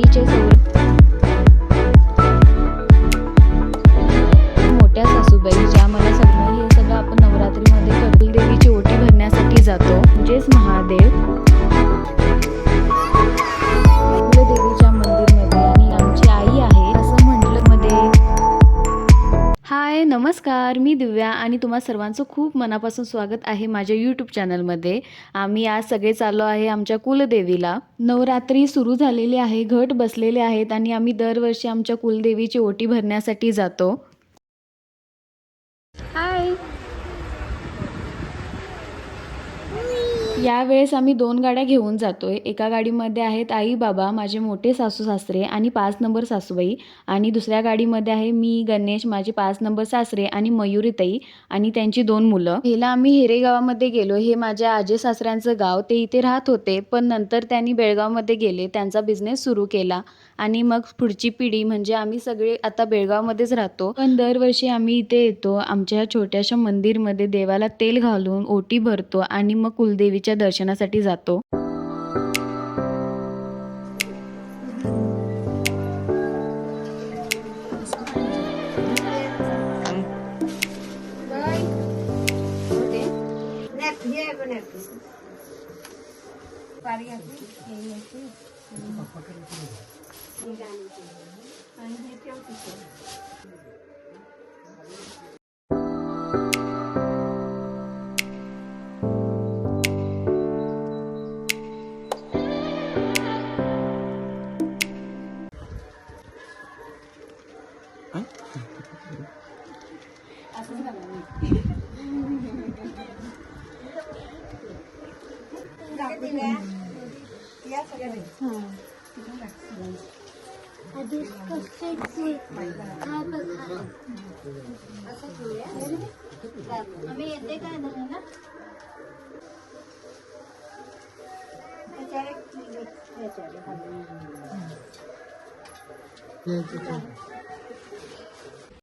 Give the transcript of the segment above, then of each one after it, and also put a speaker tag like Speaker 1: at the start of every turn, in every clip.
Speaker 1: outrageous. नमस्कार मी दिव्या आणि तुम्हा सर्वांचं खूप मनापासून स्वागत आहे माझ्या यूट्यूब चॅनलमध्ये आम्ही आज सगळे चाललो आहे आमच्या कुलदेवीला. नवरात्री सुरू झालेली आहे घट बसलेले आहेत आणि आम्ही दरवर्षी आमच्या कुलदेवीची ओटी भरण्यासाठी जातो. यावेळेस आम्ही दोन गाड्या घेऊन जातो आहे एका गाडीमध्ये आहेत आई बाबा माझे मोठे सासू सासरे आणि पाच नंबर सासूबाई. आणि दुसऱ्या गाडीमध्ये आहे मी गणेश माझे पाच नंबर सासरे आणि मयुरीताई आणि त्यांची दोन मुलं. हिला आम्ही हिरे गावामध्ये गेलो. हे माझ्या आजे सासऱ्यांचं गाव. ते इथे राहत होते पण नंतर त्यांनी बेळगावमध्ये गेले. त्यांचा बिझनेस सुरू केला. आणि मग पुढची पिढी म्हणजे आम्ही सगळे आता बेळगावमध्येच राहतो. पण दरवर्षी आम्ही इथे येतो आमच्या छोट्याशा मंदिरमध्ये देवाला तेल घालून ओटी भरतो आणि मग कुलदेवीच्या दर्शनासाठी जातो. 중간이지. 아니, 뼈지. 아, 소리가 나네. 야, 소리가 나. 응.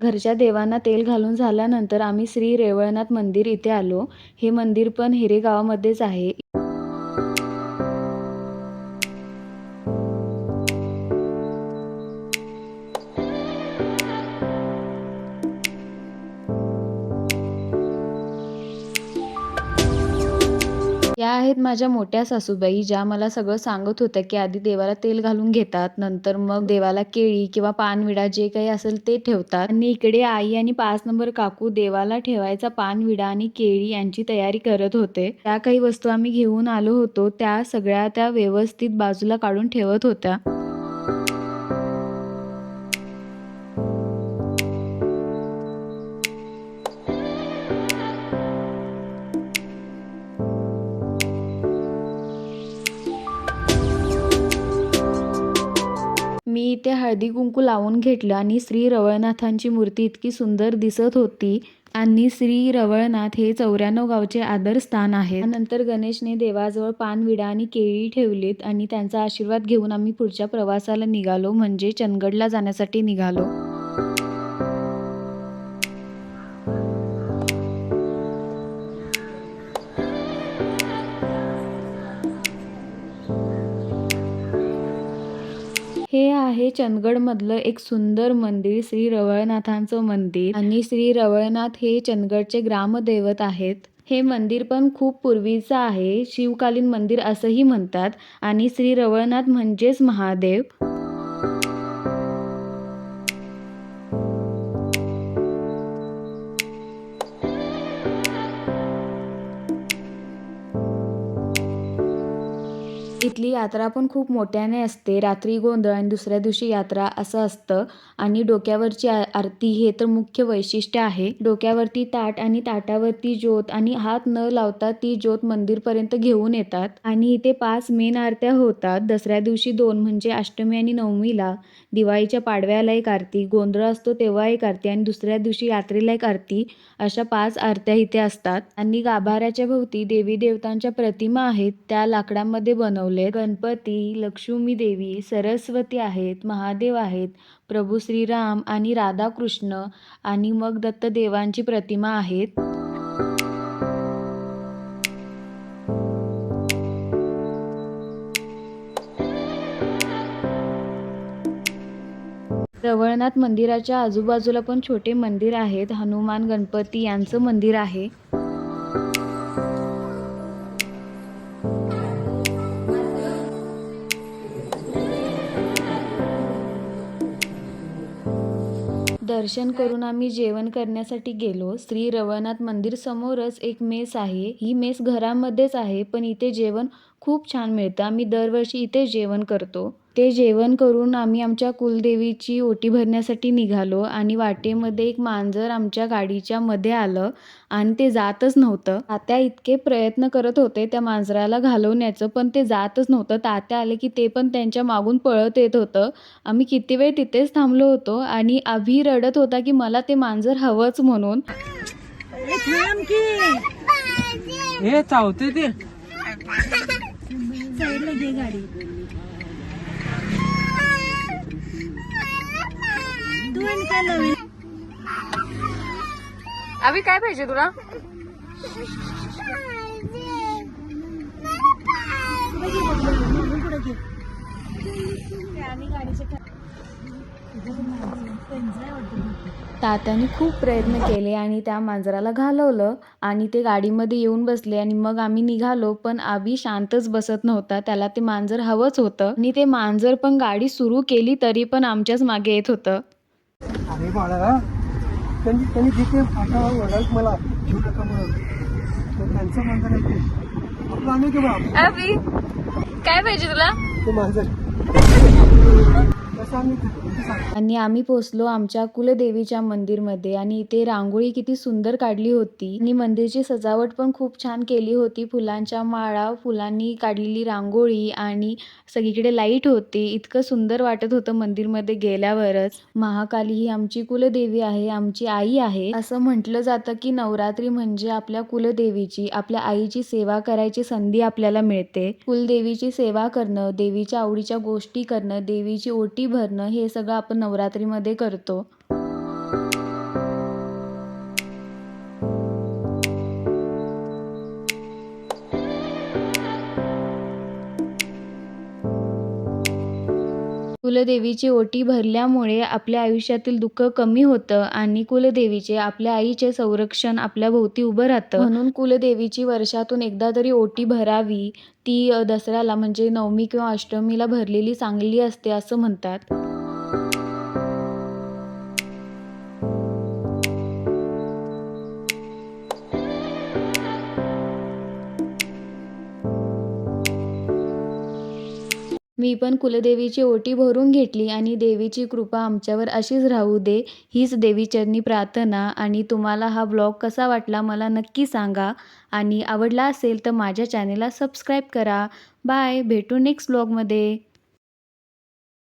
Speaker 1: घरच्या देवांना तेल घालून झाल्यानंतर आम्ही श्री रेवळनाथ मंदिर इथे आलो. हे मंदिर पण हिरे गावामध्येच आहे. या आहेत माझ्या मोठ्या सासूबाई ज्या मला सगळं सांगत होत्या की आधी देवाला तेल घालून घेतात नंतर मग देवाला केळी किंवा पानविडा जे काही असेल ते ठेवतात. आणि इकडे आई आणि पाच नंबर काकू देवाला ठेवायचा पानविडा आणि केळी यांची तयारी करत होते. त्या काही वस्तू आम्ही घेऊन आलो होतो त्या सगळ्या त्या व्यवस्थित बाजूला काढून ठेवत होत्या. हळदी कुंकू लावून घेतलं आणि श्री रवळनाथांची मूर्ती इतकी सुंदर दिसत होती. आणि श्री रवळनाथ हे चौऱ्याण्णव गावचे आदरस्थान आहे नंतर गणेशने देवाजवळ पानविडा आणि केळी ठेवलीत आणि त्यांचा आशीर्वाद घेऊन आम्ही पुढच्या प्रवासाला निघालो म्हणजे चंदगडला जाण्यासाठी निघालो. आहे चंदगडमधलं एक सुंदर मंदिर श्री रवळनाथांचं मंदिर. आणि श्री रवळनाथ हे चंदगडचे ग्रामदैवत आहेत. हे मंदिर पण खूप पूर्वीचं आहे. शिवकालीन मंदिर असंही म्हणतात. आणि श्री रवळनाथ म्हणजेच महादेव. इथली यात्रा पण खूप मोठ्याने असते. रात्री गोंधळ आणि दुसऱ्या दिवशी यात्रा असं असतं. आणि डोक्यावरची आरती हे तर मुख्य वैशिष्ट्य आहे. डोक्यावरती ताट आणि ताटावरती ज्योत आणि हात न लावता ती ज्योत मंदिरपर्यंत घेऊन येतात. आणि इथे पाच मेन आरत्या होतात. दसऱ्या दिवशी दोन म्हणजे अष्टमी आणि नवमीला. दिवाळीच्या पाडव्याला एक आरती गोंधळ असतो तेव्हा एक आरती आणि दुसऱ्या दिवशी यात्रेला एक आरती. अशा पाच आरत्या इथे असतात. आणि गाभाऱ्याच्या भोवती देवी देवतांच्या प्रतिमा आहेत. त्या लाकडामध्ये बनवले गणपती लक्ष्मी देवी सरस्वती आहेत महादेव आहेत प्रभू श्रीराम आणि राधाकृष्ण आणि मग दत्तदेवांची प्रतिमा आहेत. रवळनाथ मंदिराच्या आजूबाजूला पण छोटे मंदिर आहेत. हनुमान गणपती यांचं मंदिर आहे. दर्शन करून आम्ही जेवण करण्यासाठी गेलो. श्री रवनाथ मंदिर समोरच एक मेस आहे. ही मेस घरामध्येच आहे पण इथे जेवण खूप छान मिळतं. आम्ही दरवर्षी इथे जेवण करतो. ते जेवण करून आम्ही आमच्या कुलदेवीची ओटी भरण्यासाठी निघालो आणि वाटेमध्ये एक मांजर आमच्या गाडीच्या मध्ये आलं आणि ते जातच नव्हतं. तात्या इतके प्रयत्न करत होते त्या मांजराला घालवण्याचं पण ते जातच नव्हतं. तात्या आले की ते पण त्यांच्या मागून पळत येत होतं. आम्ही किती वेळ तिथेच थांबलो होतो आणि अभि रडत होता की मला ते मांजर हवंच म्हणून.
Speaker 2: हे चावते ते.
Speaker 3: गाडी. तू काय नवीन?
Speaker 1: अभि काय पाहिजे तुला?
Speaker 3: पुढे गाडीचे
Speaker 1: तात्याने खूप प्रयत्न केले आणि त्या मांजराला घालवलं आणि ते गाडीमध्ये येऊन बसले आणि मग आम्ही निघालो पण आबी शांतच बसत नव्हता. त्याला ते मांजर हवंच होतं. आणि ते मांजर पण गाडी सुरू केली तरी पण आमच्याच मागे येत होतं.
Speaker 2: अरे बाळा त्यांनी त्यांनी जिथे मला जीव नका म्हणून. तर त्यांचं मांजर आहे ते. आपलं आणू की बा
Speaker 1: अभि काय पाहिजे तुला?
Speaker 2: ते मांजर. आम्ही
Speaker 1: आणि आम्ही पोचलो आमच्या कुलदेवीच्या मंदिरमध्ये आणि इथे रांगोळी किती सुंदर काढली होती. आणि मंदिरची सजावट पण खूप छान केली होती. फुलांच्या माळा फुलांनी काढलेली रांगोळी आणि सगळीकडे लाइट होती. इतकं सुंदर वाटत होतं मंदिरमध्ये गेल्यावरच. महाकाली ही आमची कुलदेवी आहे आमची आई आहे. असं म्हटलं जातं की नवरात्री म्हणजे आपल्या कुलदेवीची आपल्या आईची सेवा करायची संधी आपल्याला मिळते. कुलदेवीची सेवा करणं देवीच्या आवडीच्या गोष्टी करणं देवीची ओटी भरणं हे सगळं आपण नवरात्रीमध्ये करतो. कुलदेवीची ओटी भरल्यामुळे आपल्या आयुष्यातील दुःख कमी होतं आणि कुलदेवीचे आपल्या आईचे संरक्षण आपल्या भोवती उभं राहतं. म्हणून कुलदेवीची वर्षातून एकदा तरी ओटी भरावी ती दसऱ्याला म्हणजे नवमी किंवा अष्टमीला भरलेली चांगली असते असं म्हणतात. मी पण कुलदेवीची ओटी भरून घेतली आणि देवीची कृपा आमच्यावर अशीच राहू दे हीच देवीचरणी प्रार्थना. आणि तुम्हाला हा ब्लॉग कसा वाटला मला नक्की सांगा. आणि आवडला असेल तर माझ्या चॅनेलला सबस्क्राईब करा. बाय भेटू नेक्स्ट ब्लॉगमध्ये.